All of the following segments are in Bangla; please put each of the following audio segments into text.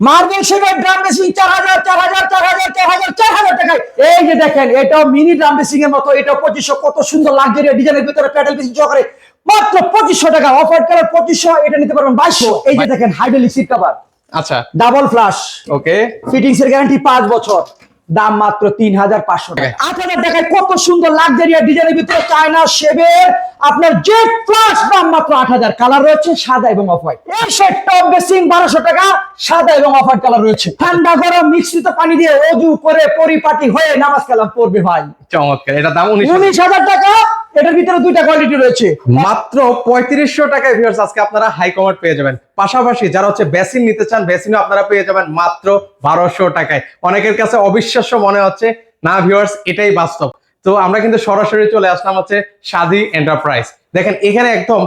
মার্বেল শেপের ড্রাম মেশিন চার হাজার চার হাজার চার হাজার চার হাজার চার হাজার টাকায়। এই যে দেখেন এটাও মিনি ড্রাম এর মতো এটা পঁচিশশো কত সুন্দর লাগজারি ডিজাইনের ভিতরে প্যাডেল মেশিন সহকারে মাত্র পঁচিশশো টাকা অফার কালার পঁচিশশো এটা নিতে পারবেন বাইশশো। এই যে দেখেন হাইড্রোলিক সিট কভার আচ্ছা। ডাবল ফ্লাশ ওকে ফিটিংস এর গ্যারান্টি পাঁচ বছর। দাম মাত্র তিন হাজার পাঁচশো টাকা। আট হাজার টাকায় কত সুন্দর লাক্সারি ডিজাইনের ভিতরে চায়না শেভের আপনার জেট প্লাস দাম মাত্র আট হাজার কালার রয়েছে সাদা এবং অফ হোয়াইট এই সেট টপ বেসিং বারোশো টাকা সাদা এবং অফ হোয়াইট কালার রয়েছে। ঠান্ডা গরম মিশ্রিত পানি দিয়ে অজু করে পরিপাটি হয়ে নামাজ কালাম পড়বে ভাই। চমৎকার এটা দাম উনিশ হাজার টাকা এটার ভিতরে দুইটা কোয়ালিটি রয়েছে। মাত্র পঁয়ত্রিশশো টাকায় ভিউয়ার্স আজকে আপনারা হাই কমার্ট পেয়ে যাবেন। পাশাপাশি যারা হচ্ছে বেসিন নিতে চান বেসিনও আপনারা পেয়ে যাবেন মাত্র বারোশো টাকায়। অনেকের কাছে অবিশ্বাস্য মনে হচ্ছে না ভিউয়ার্স এটাই বাস্তব। তো আমরা কিন্তু সরাসরি চলে আসলাম হচ্ছে সাদি এন্টারপ্রাইজ দেখেন এখানে একদম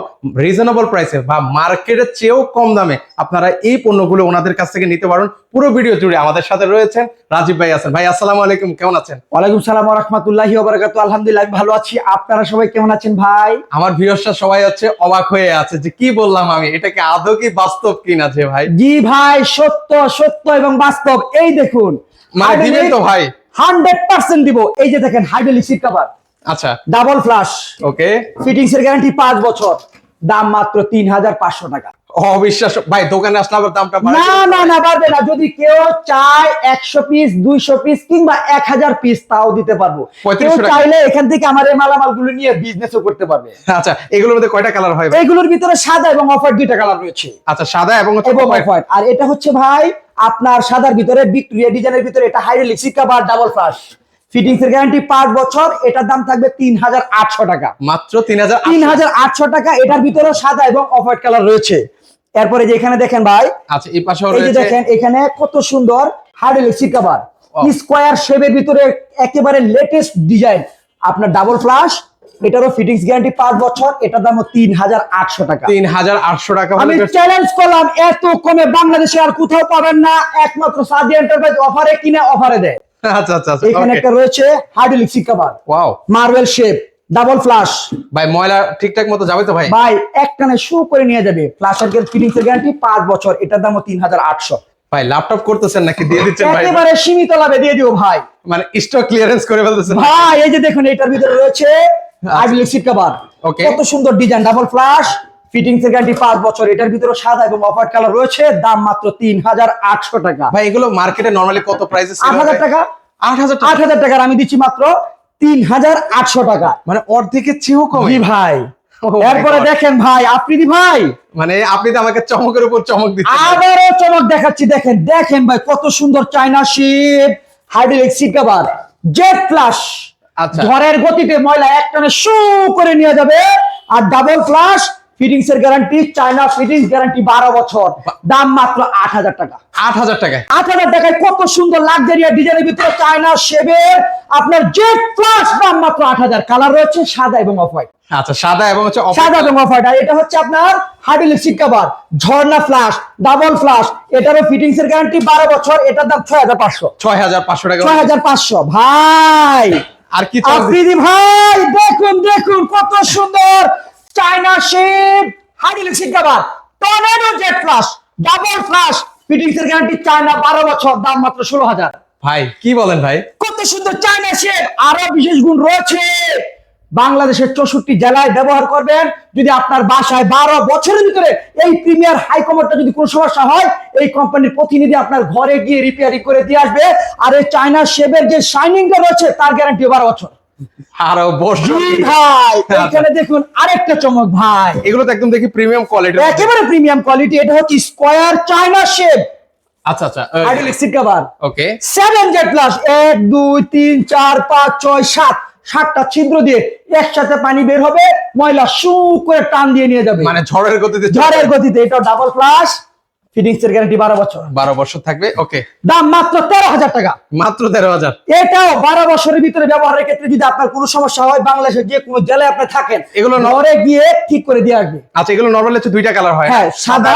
রিজনেবল প্রাইসে বা মার্কেটের চেয়েও কম দামে আপনারা এই পণ্যগুলো ওনাদের কাছ থেকে নিতে পারেন পুরো ভিডিও জুড়ে আমাদের সাথে রয়েছেন রাজীব ভাই আছেন। ভাই আসসালামু আলাইকুম কেমন আছেন? ওয়ালাইকুম সালাম রহমতুল্লাহি ওবরাকাতু আলহামদুলিল্লাহ আমি ভালো আছি। আপনারা সবাই কেমন আছেন ভাই? আমার ভিউয়ার্সরা সবাই হচ্ছে অবাক হয়ে আছে যে কি বললাম আমি এটাকে আদৌ কি বাস্তব কিনা যে ভাই? জি ভাই সত্য সত্য এবং বাস্তব। এই দেখুন মানে দিবেন তো ভাই। হান্ড্রেড পার্সেন্ট দিব। এই যে দেখেন হাইড্রোলিক সিট কভার আচ্ছা। ডাবল ফ্লাশ ওকে ফিটিংস এর গ্যারান্টি পাঁচ বছর। দাম মাত্র তিন হাজার পাঁচশো টাকা। অবিশ্বাস ভাই দোকানে আসলে আবার দামটা না না না পারবে না। যদি কেউ চায় একশো পিস দুইশো পিস কিংবা এক হাজার পিস তাও দিতে পারব। কেউ চাইলে এখান থেকে আমার এই মালামালগুলো নিয়ে বিজনেসও করতে পারবে। আচ্ছা এগুলোর মধ্যে কয়টা কালার হয় ভাই? এইগুলোর ভিতরে সাদা এবং অফার দুইটা কালার রয়েছে। আচ্ছা সাদা এবং। অফার। আর এটা হচ্ছে ভাই আপনার সাদার ভিতরে ভিক্টোরিয়া ডিজাইনের ভিতরে এটা hydraulic seat cover double flush fittings এর গ্যারান্টি পাঁচ বছর এটার দাম থাকবে তিন হাজার আটশো টাকা। মাত্র তিন হাজার তিন হাজার আটশো টাকা এটার ভিতরে সাদা এবং অফ হোয়াইট কালার রয়েছে। এরপরে যে এখানে দেখেন ভাই আচ্ছা এই পাশেও এই যে দেখেন এখানে কত সুন্দর হাইড্রোলিক সিট কভার স্কোয়ার শেপের ভিতরে একেবারে লেটেস্ট ডিজাইন আপনার ডাবল ফ্লাশ এটারও ফিটিংস গ্যারান্টি পাঁচ বছর এটার দাম তিন হাজার আটশো টাকা। তিন হাজার আটশো টাকা আমি চ্যালেঞ্জ করলাম এত কমে বাংলাদেশে আর কোথাও পাবেন না একমাত্র সাদি এন্টারপ্রাইজ অফারে কিনে অফারে দেয়। আচ্ছা আচ্ছা আচ্ছা এখানে একটা রয়েছে hydraulic seat cover. Wow marble shape double flush ভাই ময়লা ঠিকঠাক মতো যাবে তো ভাই? ভাই শু করে নিয়ে যাবে। ফ্লাশার ফিটিংস এর গ্যারান্টি পাঁচ বছর এটার হাজার আটশো। ভাই ল্যাপটপ করতেছেন নাকি? দিয়ে দিচ্ছেন ভাই? একেবারে সীমিত লাভে দিয়ে দিও ভাই। মানে স্টক ক্লিয়ারেন্স করে ফেলতেছেন ভাই এই যে দেখুন এটার ভিতরে রয়েছে হাইড্রোলিক সিট কভার। Okay. কত সুন্দর ডিজাইন ডাবল ফ্লাশ ফিটিংস এর গ্যারান্টি পাঁচ বছর এটার ভিতরে সাদা এবং অফার কালার রয়েছে দাম মাত্র তিন হাজার আটশো টাকা। ভাই এগুলো মার্কেটে নরমালি কত প্রাইসে আট হাজার টাকা? আট হাজার আট টাকা হাজার টাকার আমি দিচ্ছি মাত্র তিন হাজার আটশো টাকা। মানে অর্ধেকের চেয়েও কম। জি ভাই। Oh এরপরে দেখেন ভাই আফ্রিদি ভাই? মানে আপনি তো আমাকে চমকের উপর চমক দিচ্ছেন। আবারও চমক দেখাচ্ছি দেখেন দেখেন ভাই কত সুন্দর China shape hydraulic seat cover jet flush আচ্ছা। ঝড়ের গতিতে ময়লা একটানে শু করে নিয়ে যাবে আর ডাবল ফ্লাশ ফিটিংস এর গ্যারান্টি চাইনা ফিটিংস গ্যারান্টি বারো বছর। দাম মাত্র আট হাজার টাকা। আট হাজার টাকায়। আট হাজার টাকায় কত সুন্দর লাক্সারিয়া ডিজাইনের ভিতরে চায়না আপনার জেট ফ্লাশ দাম মাত্র আট হাজার। কালার রয়েছে সাদা এবং অফ হোয়াইট আচ্ছা সাদা এবং হচ্ছে সাদা এবং অফ হোয়াইট আর এটা হচ্ছে আপনার হাইড্রোলিক ঝর্ণা ফ্লাশ ডাবল ফ্লাশ এটারও ফিটিংস এর গ্যারান্টি বারো বছর এটার দাম ছয় হাজার পাঁচশো। ছয় হাজার পাঁচশো টাকা। ছয় হাজার পাঁচশো। ভাই! আর কি ভাই দেখুন দেখুন কত সুন্দর China shape hydraulic cover tornado jet flush double flush. Fittings এর গ্যারান্টি চায়না বারো বছর দাম মাত্র ষোলো হাজার। ভাই কি বলেন ভাই? কত সুন্দর চায়না শেপ আরও বিশেষ গুণ রয়েছে। বাংলাদেশের চৌষট্টি জেলায় ব্যবহার করবেন। যদি আপনার বাসায় বারো বছরের ভিতরে এই প্রিমিয়ার হাই কমারটা যদি কোনো সমস্যা হয় এই কোম্পানির প্রতিনিধি আপনার ঘরে গিয়ে রিপেয়ারিং করে দিয়ে আসবে। আর এই চায়না শেপের যে শাইনিংটা রয়েছে তার গ্যারান্টি বারো বছর। আরও ভাই এখানে দেখুন আরেকটা চমক ভাই। এগুলো তো একদম দেখি প্রিমিয়াম কোয়ালিটি একেবারে প্রিমিয়াম কোয়ালিটি এটা হচ্ছে স্কোয়ার চায়না শেপ আচ্ছা আচ্ছা কভার ওকে জেড প্লাস সাত। সাতটা ছিদ্র দিয়ে একসাথে পানি বের হবে ময়লা শু করে টান দিয়ে নিয়ে যাবে। মানে ঝড়ের গতিতে ঝড়ের গতিতে এটা ডাবল ফ্লাশ ফিটিংস এর গ্যারান্টি বারো বছর। বারো বছর থাকবে ওকে দাম মাত্র তেরো হাজার টাকা। মাত্র তেরো হাজার। এটাও বারো বছরের ভিতরে ব্যবহারের ক্ষেত্রে যদি আপনার কোনো সমস্যা হয় বাংলাদেশের যে কোনো জেলায় আপনি থাকেন এগুলো ন- ঘরে গিয়ে ঠিক করে দিয়ে আসবে। আচ্ছা এগুলো নর্মাল হচ্ছে দুইটা কালার হয়। হ্যাঁ সাদা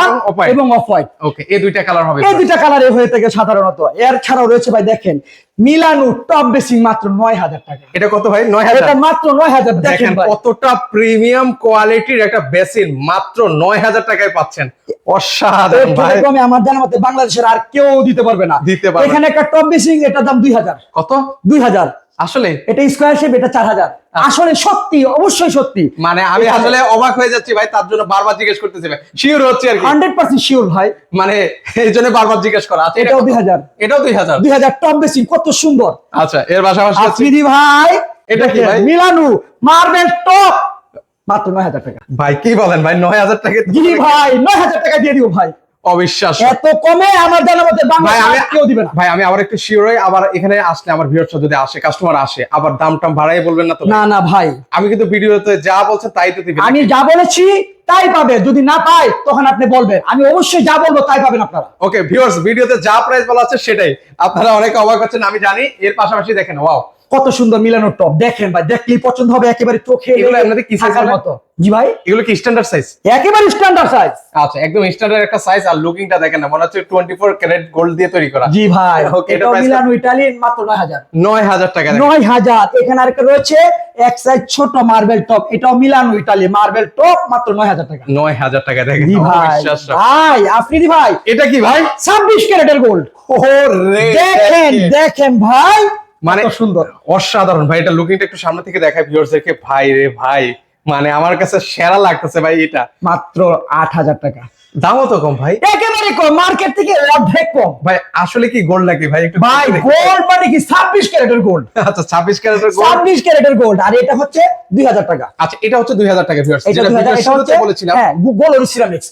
এবং অফ হোয়াইট ওকে এই দুইটা কালার হবে এই দুইটা কালারে হয়ে থাকে সাধারণত। এর ছাড়াও রয়েছে ভাই দেখেন মিলানু টপ বেসিং মাত্র নয় হাজার টাকা। এটা কত ভাই? নয় হাজার। এটা মাত্র নয় হাজার দেখেন দেখেন কতটা প্রিমিয়াম কোয়ালিটির একটা বেসিন মাত্র নয় হাজার টাকায় পাচ্ছেন। অসাধারণ ভাই। কমে আমার জানা মতে বাংলাদেশের আর কেউ দিতে পারবে না। দিতে পারবে এখানে একটা টপ বেসিং এটার দাম দুই হাজার। কত? দুই হাজার। আসলে? এটা স্কোয়ার শেপ এটা চার হাজার। আসলে সত্যি অবশ্যই সত্যি। মানে আমি আসলে অবাক হয়ে যাচ্ছি ভাই তার জন্য বারবার জিজ্ঞেস করতেছি ভাই। শিওর হচ্ছে আর কি? হান্ড্রেড পার্সেন্ট শিওর ভাই। মানে এই জন্য বারবার জিজ্ঞেস করা। আচ্ছা এটা এটাও কত? দুই হাজার। এটাও দুই হাজার? দুই হাজার টপ বেসিং কত সুন্দর। আচ্ছা এর পাশাপাশি হচ্ছে আফ্রিদি ভাই এটা কি ভাই? Milano marble top. মাত্র নয় হাজার টাকা। ভাই কি বলেন ভাই? নয় হাজার টাকা জি ভাই নয় হাজার টাকা দিয়ে দিব ভাই। অবিশ্বাস এত কমে আমার জানা মতে আমি কেউ দিবে না। ভাই আমি আবার একটু শিওর হই আবার এখানে আসলে আমার ভিউয়ার্স যদি আসে কাস্টমার আসে আবার দাম টাম বাড়াই বলবেন না তো না না ভাই। আমি কিন্তু ভিডিওতে যা বলছে তাই তো দিবেন আমি যা বলেছি তাই পাবে যদি না পাই তখন আপনি বলবেন। আমি অবশ্যই যা বলব তাই পাবেন আপনারা। ওকে ভিউয়ার্স ভিডিওতে যা প্রাইস বলা আছে সেটাই। আপনারা অনেক অবাক হচ্ছেন আমি জানি এর পাশাপাশি দেখেন ওয়াও কত সুন্দর মিলানো টপ দেখেন ভাই দেখলেই পছন্দ হবে একেবারে চোখে এগুলো এমনিতে কি বলে? মতো। জি ভাই। এগুলো কি স্ট্যান্ডার্ড সাইজ একেবারে স্ট্যান্ডার্ড সাইজ আচ্ছা একদম স্ট্যান্ডার্ড একটা সাইজ আর লুকিংটা দেখেন না মনে হচ্ছে টোয়েন্টি ফোর ক্যারেট গোল্ড দিয়ে তৈরি করা। জি ভাই Okay, এটা মিলানো ইটালিয়ান মাত্র নয় হাজার। নয় হাজার টাকা দেখেন। নয় হাজার। এখানে আরেকটা রয়েছে এক সাইজ ছোট মার্বেল টপ এটাও মিলানো ইটালি মার্বেল টপ মাত্র নয় হাজার টাকা। নয় হাজার টাকা দেখেন। জি ভাই ভাই আফ্রিদি ভাই। এটা কি ভাই? ছাব্বিশ ক্যারেটের গোল্ড ওরে দেখেন। দেখেন ভাই। মানে সুন্দর। অসাধারণ। ভাই এটা লুকিংটা একটু সামনে থেকে দেখায় ভিউয়ার্সদেরকে। ভাই রে ভাই মানে আমার কাছে সেরা লাগতেছে ভাই এটা। মাত্র আট হাজার টাকা। দামও তো কম ভাই। একেবারে কম মার্কেট থেকে অর্ধেক কম। ভাই আসলে কি গোল্ড নাকি ভাই? একটু ভাই গোল্ড মানে কি ছাব্বিশ ক্যারেটের গোল্ড আচ্ছা ছাব্বিশ ক্যারেটের গোল্ড ছাব্বিশ ক্যারেটের গোল্ড আর এটা হচ্ছে দুই হাজার টাকা। আচ্ছা এটা হচ্ছে দুই হাজার টাকা ভিউয়ার্স যেটা 2000 বলেছিলাম। হ্যাঁ গোল্ড সিরামিক্স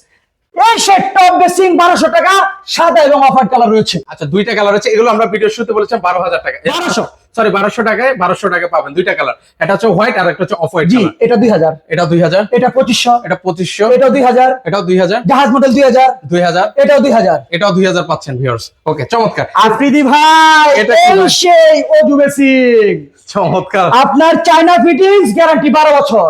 এই সেট টপ বেসিং বারোশো টাকা সাদা এবং অফার কালার রয়েছে। আচ্ছা দুইটা কালার আছে এগুলো আমরা ভিডিও শুরুতে বলেছিলাম বারো হাজার টাকা। 1200 সরি বারোশো টাকায় বারোশো টাকা পাবেন দুইটা কালার এটা হচ্ছে হোয়াইট আর একটা হচ্ছে অফ হোয়াইট জি এটা দুই হাজার। এটা দুই হাজার। এটা পঁচিশশো। এটা পঁচিশশো। এটাও দুই হাজার। এটাও দুই হাজার। জাহাজ মডেল দুই হাজার। দুই হাজার। এটাও দুই হাজার। এটাও দুই হাজার পাচ্ছেন ভিউয়ার্স ওকে চমৎকার। আফ্রিদি ভাই এটা? সেই বেসিং চমৎকার। আপনার চায়না ফিটিংস গ্যারান্টি বারো বছর।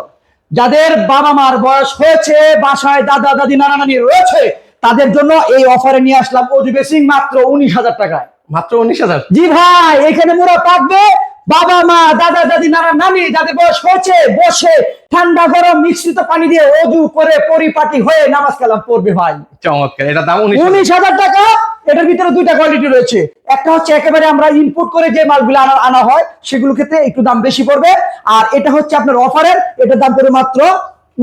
যাদের বাবা মার বয়স হয়েছে বাসায় দাদা দাদি নানা নানি রয়েছে তাদের জন্য এই অফারে নিয়ে আসলাম অজু বেসিং মাত্র উনিশ হাজার টাকায়। মাত্র উনিশ হাজার? জি ভাই এখানে মোড়া থাকবে। বাবা মা দাদা দাদি নানা নানি যাদের বয়স হয়েছে বসে ঠান্ডা গরম মিশ্রিত পানি দিয়ে অজু করে পরিপাটি হয়ে নামাজ কালাম পড়বে ভাই। চমৎকার এটা দাম উনিশ হাজার টাকা। এটার ভিতরে দুইটা কোয়ালিটি রয়েছে। একটা হচ্ছে একেবারে আমরা ইনপুট করে যে মালগুলো আনা আনা হয় সেগুলো ক্ষেত্রে একটু দাম বেশি পড়বে। আর এটা হচ্ছে আপনার অফারের এটার দাম পড়বে মাত্র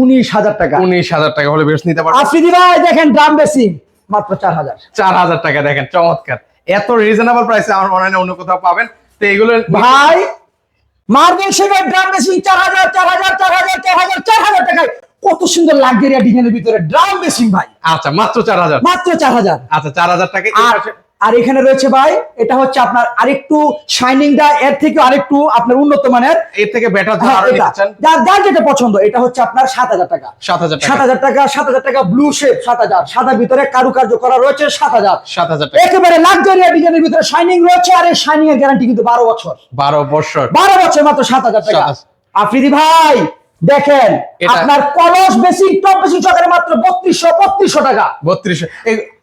উনিশ হাজার টাকা। উনিশ হাজার টাকা হলে বেশ নিতে পারবেন। আফ্রিদি ভাই দেখেন ড্রাম বেসিং মাত্র চার হাজার। চার হাজার টাকা দেখেন চমৎকার। এত রিজনেবল প্রাইসে আমার মনে হয় অন্য কোথাও পাবেন। তো এগুলো ভাই মার্বেল শেপের ড্রাম বেসিং চার হাজার চার হাজার চার হাজার চার হাজার। সুন্দর লাক্সারিয়া ডিজাইনের ভিতরে ড্রাম বেসিং ভাই। আচ্ছা মাত্র চার হাজার। মাত্র চার হাজার। আচ্ছা চার হাজার টাকা আর এখানে রয়েছে ভাই এটা হচ্ছে আপনার আরেকটু শাইনিং দা এর থেকে আরেকটু আপনার উন্নত মানের। এর থেকে বেটার হ্যাঁ, যার যেটা পছন্দ এটা হচ্ছে আপনার সাত হাজার টাকা। সাত হাজার সাত টাকা হাজার টাকা সাত হাজার টাকা ব্লু শেপ সাত হাজার। সাদা ভিতরে কারুকার্য করা রয়েছে সাত হাজার। সাত হাজার একেবারে লাক্সারিয়া ডিজাইনের ভিতরে শাইনিং রয়েছে আর এই শাইনিং এর গ্যারান্টি কিন্তু বারো বছর। বারো বছর। বারো বছর মাত্র সাত হাজার টাকা। আফ্রিদি ভাই দেখেন আপনার কলস বেশি টপ বেশি সকালে মাত্র বত্রিশশো বত্রিশশো টাকা। বত্রিশ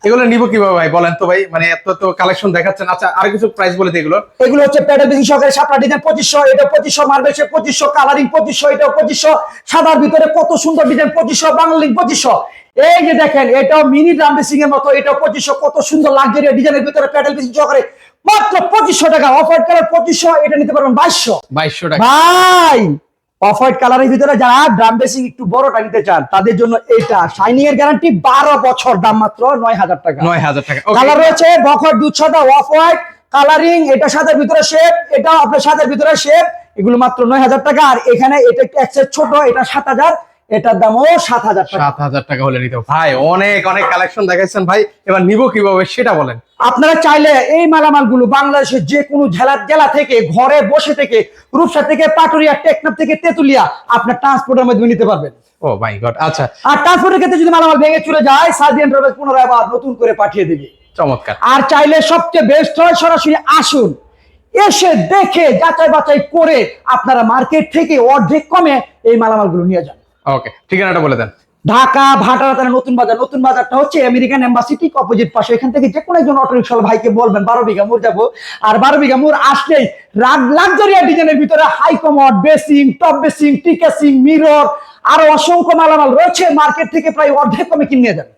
এগুলো নিব কীভাবে ভাই বলেন তো ভাই মানে এত তো কালেকশন দেখাচ্ছেন। আচ্ছা আর কিছু প্রাইস বলে দিই এগুলো এগুলো হচ্ছে প্যাডেল বেশি সকালে সাপলা ডিজাইন পঁচিশশো এটা পঁচিশশো মার্বেল শেপ পঁচিশশো কালারিং পঁচিশশো এটা পঁচিশশো। সাদার ভিতরে কত সুন্দর ডিজাইন পঁচিশশো বাংলিং পঁচিশশো। এই যে দেখেন এটাও মিনি ড্রাম বেসিং এর মতো এটাও পঁচিশশো কত সুন্দর লাক্সারি ডিজাইনের ভিতরে প্যাডেল বেশি সকালে মাত্র পঁচিশশো টাকা অফার কালার পঁচিশশো এটা নিতে পারবেন বাইশশো। বাইশশো টাকা। ভাই অফ হোয়াইট কালারের ভিতরে যারা ড্রাম বেসিং একটু বড়টা নিতে চান তাদের জন্য এটা শাইনিং এর গ্যারান্টি বারো বছর দাম মাত্র নয় হাজার টাকা। নয় হাজার টাকা কালার রয়েছে বখর দুধ সাদা অফ হোয়াইট কালারিং এটা সাদের ভিতরে শেপ এটা আপনার সাদের ভিতরে শেপ এগুলো মাত্র নয় হাজার টাকা। আর এখানে এটা একটু ছোট এটা সাত হাজার। এটার দামও সাত হাজার টাকা। সাত হাজার টাকা হলে নিতে। ভাই অনেক অনেক কালেকশন দেখাইছেন ভাই। এবার নিব কীভাবে সেটা বলেন। আপনারা চাইলে এই মালামালগুলো বাংলাদেশের যে কোনো জেলা জেলা থেকে ঘরে বসে থেকে রূপসা থেকে পাটুরিয়া টেকনাফ থেকে তেতুলিয়া আপনার ট্রান্সপোর্টের মাধ্যমে নিতে পারবেন। ও মাই গড আচ্ছা। আর ট্রান্সপোর্টের ক্ষেত্রে যদি মালামাল ভেঙে চলে যায় সার্জিয়ান ট্রাভেল পুনরায় আবার নতুন করে পাঠিয়ে দেবে। চমৎকার। আর চাইলে সবচেয়ে বেস্ট হয় সরাসরি আসুন। এসে দেখে যাচাই বাছাই করে আপনারা মার্কেট থেকে অর্ধেক কমে এই মালামালগুলো নিয়ে যান। ওকে ঠিকানাটা বলে দেন। ঢাকা, ভাটারা নতুন বাজার। নতুন বাজারটা হচ্ছে আমেরিকান এম্বাসি ঠিক অপোজিট পাশে। এখান থেকে যে কোনো একজন অটো রিক্সা ভাইকে বলবেন, বারো বিঘা মোড় যাব। আর বারো বিঘা মোড় আসলেই লাক্সারিয়া ডিজাইনের ভিতরে high commode basin top basin টিকেসিং mirror আরও অসংখ্য মালামাল রয়েছে। মার্কেট থেকে প্রায় অর্ধেক কমে কিনে যান